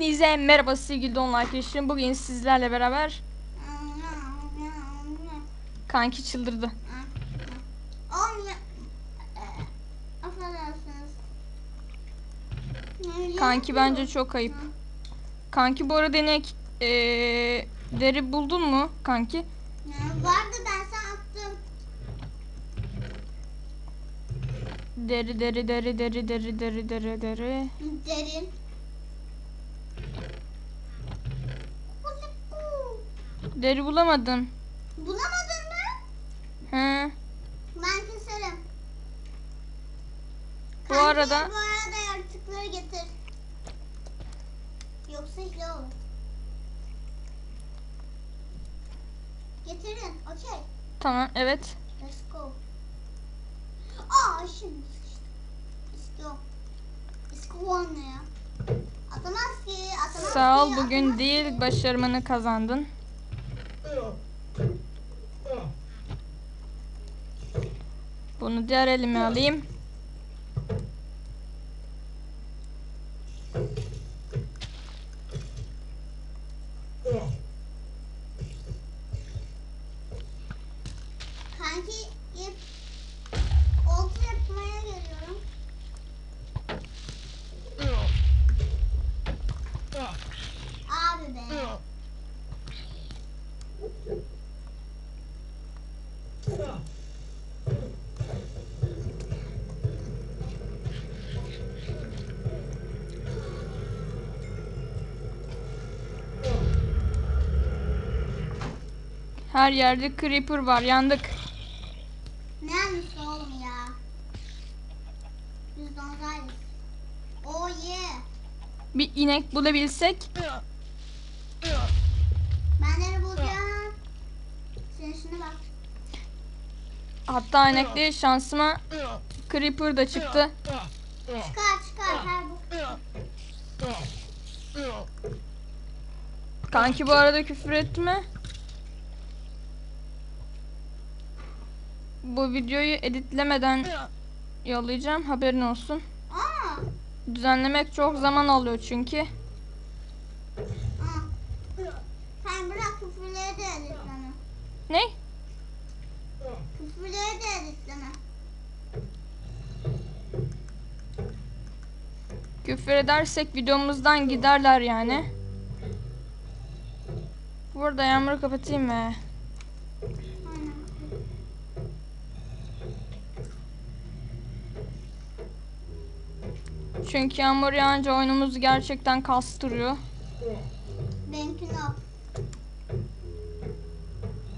Hepinize merhaba sevgili Donlu arkadaşlarım. Bugün sizlerle beraber kanki çıldırdı. Kanki bence çok ayıp. Kanki bu arada inek eee, deri buldun mu kanki? Vardı ben sana attım. Deri deri deri deri deri deri deri deri. Derin. Deri bulamadın. Bulamadın mı? He. Ben keserim. Bu Kanki, arada- Bu arada yaratıkları getir. Yoksa hile olur. Getirin. Okey. Tamam evet. Let's go. Aa şimdi. Let's go anne ya. Atamaz ki. Atamaz Sağ ol bugün atamaz değil başarımını kazandın. Bunu diğer elime alayım. Her yerde creeper var yandık. Ne yanlış oğlum ya? Biz donzayız. Oh yeah. Bir inek bulabilsek Ben nereye bulacağım? Sen şuna bak. hatta inekli şansıma creeper da çıktı. Çıkar çıkar her bu. Kanki bu arada küfür etme. Bu videoyu editlemeden yollayacağım haberin olsun. Aa. Düzenlemek çok zaman alıyor çünkü. Aa. Sen bırak küfürleri de editleme. Ne? Küfürleri de editleme. Küfür edersek videomuzdan giderler yani. Burada yağmuru kapatayım mı? Çünkü yağmur yağınca oyunumuz gerçekten kastırıyor. Benimki ne?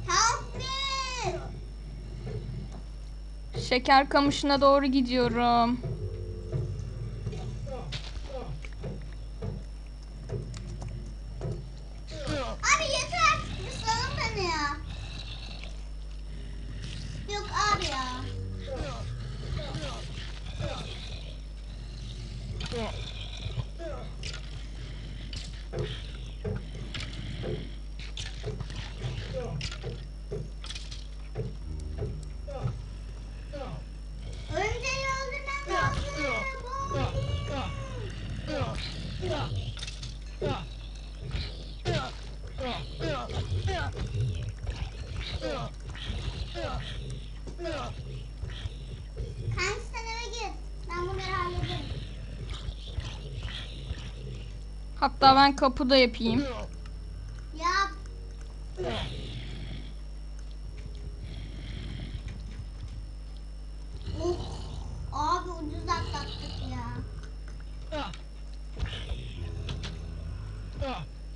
Help me! Şeker kamışına doğru gidiyorum. Abi yeter bir salın beni ya. Yok abi ya. Önce öldürmem lazım. Kanki sen eve git. Ben bunları hallederim. Hatta ben kapı da yapayım. Yap. Of. Abi ucuz atlattık ya.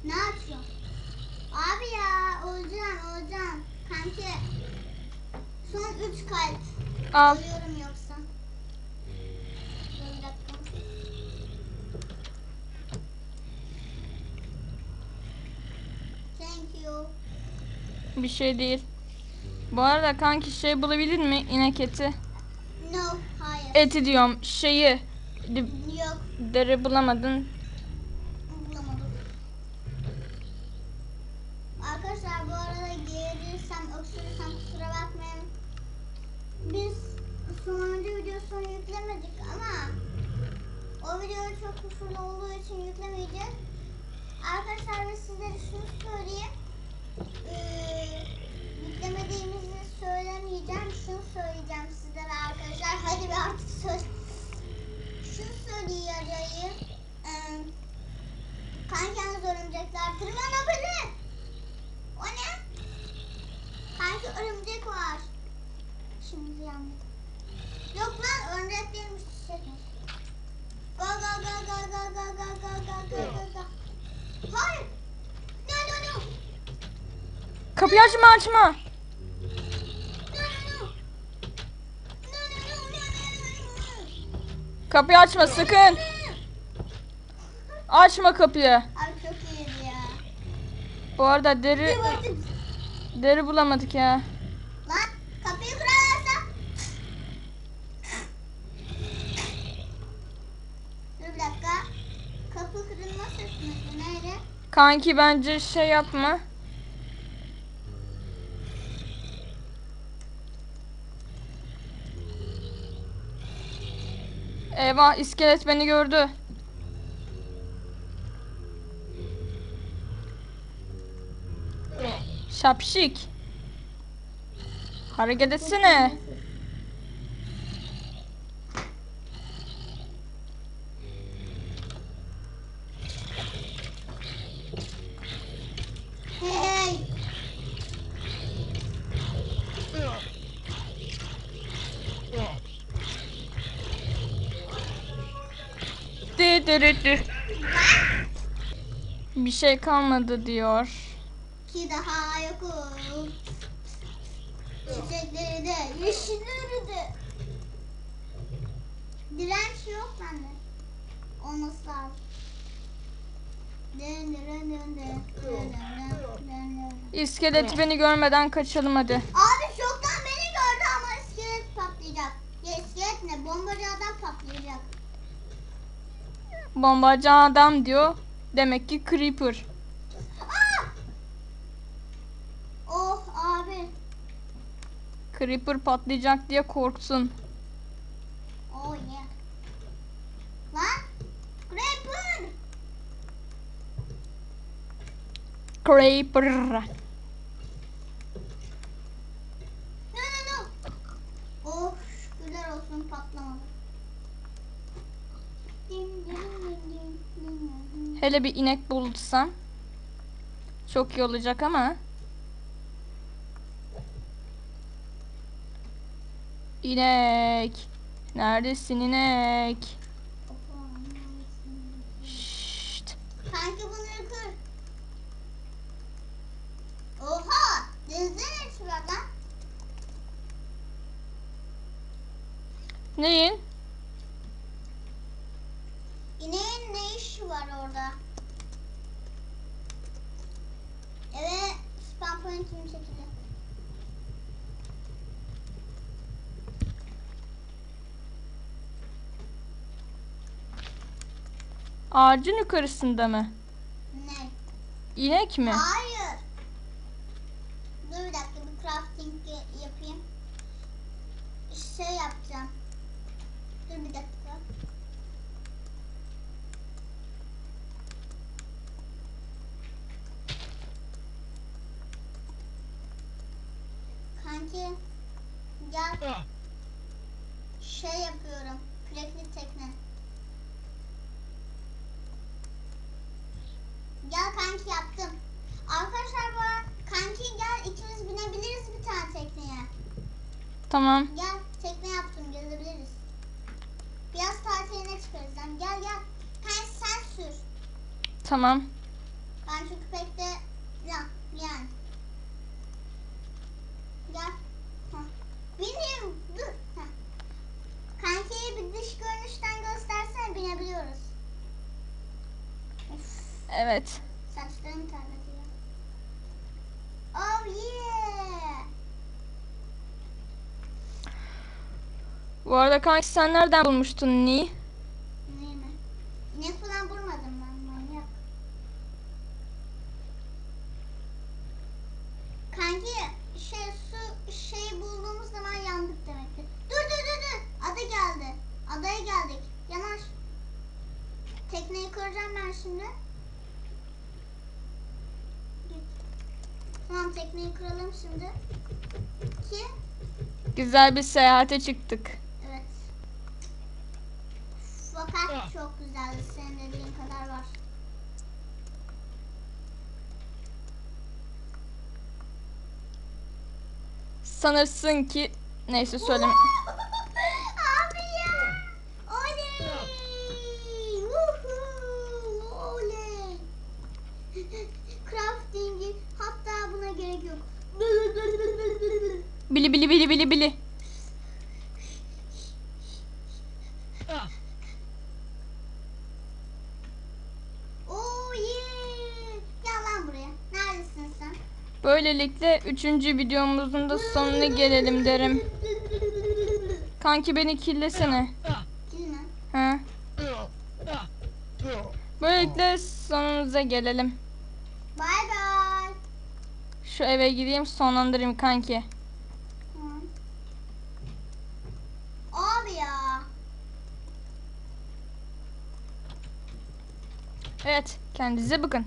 Ne yapıyorsun? Abi ya olacaksın olacaksın. Kanki. Son 3 kalp. Al. Ölüyorum yoksa. Bir şey değil. Bu arada kanki şey bulabilir mi? İnek eti. No, hayır. Eti diyorum. Şeyi. Yok, Deri bulamadın. bulamadım. Arkadaşlar bu arada geğirirsem, öksürürsem kusura bakmayın. Biz sonuncu videosunu yüklemedik ama o video çok küfürlü olduğu için yüklemeyeceğiz. Arkadaşlar ve sizlere şunu söyleyeyim. Yüklemediğimizi söylemeyeceğim. Şunu söyleyeceğim sizlere arkadaşlar. Hadi bir artık söz. Şunu söyleyeceğim. Ee, Kankeniz örümcekler tırmanabilir. Kapıyı açma açma. Kapıyı açma sakın. Açma kapıyı. Abi çok iyiydi ya. Bu arada deri deri bulamadık ya. Lan kapıyı kırarlarsa. Dur bir dakika. Kapı kırılma sesi mi? Nerede? Kanki bence şey yapma. Eyvah iskelet beni gördü. Şapşik. Hareket etsene. Bir şey kalmadı diyor. Ki daha yokum. Çiçekleri de, yeşilleri de. Direnç yok bende. Olması lazım. Dön dön dön dön dön dön dön dön. İskelet beni görmeden kaçalım hadi. Abi çoktan beni gördü ama iskelet patlayacak. Ya iskelet ne? Bombacı adam patlayacak. Bombacı adam diyor. Demek ki Creeper. Aa! Oh abi. Creeper patlayacak diye korksun. Oh yeah. Lan. Creeper. Creeper. No no no. Oh şükürler olsun patlamadı. Din, din, din, din, din, Hele bir inek bulsam. Çok iyi olacak ama. İnek. Neredesin inek? Şşt. Kanki bunu kır. Oha! Var lan? Neyin? İneğin ne işi var orada? Evet, point'im çekildi. Ağacın yukarısında mı? Ne? İnek mi? Hayır. Dur bir dakika bir crafting yapayım. Şey yapacağım. Dur bir dakika. Kanki gel. Şey yapıyorum. Kürekli tekne. Gel kanki yaptım. Arkadaşlar bu arada kanki gel ikimiz binebiliriz bir tane tekneye. Tamam. Gel tekne yaptım gezebiliriz. Biraz tatiline çıkarız. lan. Gel gel. Kanki sen sür. Tamam. Ben çünkü pek de ya yani. Gel. Hah. Kankiyi bir dış görünüşten göstersene binebiliyoruz. Of. Evet. Saçlarım terletiyor. Oh yeah. Bu arada kanki sen nereden bulmuştun Ni? Neyi mi? İnek falan vurmadım ben manyak. Kanki şey su şey bulduğumuz zaman yandık demektir. Dur dur dur dur. Ada geldi. Adaya geldik. Yanaş. Tekneyi kuracağım ben şimdi. Tekneyi kuralım şimdi. Ki Güzel bir seyahate çıktık. evet. Fakat çok güzeldi. Senin dediğin kadar var. Sanırsın ki neyse söyleme. Abi ya. Oley. Woohoo. Oley. Crafting'i hatta buna gerek yok. Bili bili bili bili bili. Böylelikle üçüncü videomuzun da sonuna gelelim derim. Kanki beni killesene. Lan. Ha. Böylelikle sonumuza gelelim. Bye bye. Şu eve gideyim sonlandırayım kanki. Tamam. Abi ya. Evet kendinize bakın.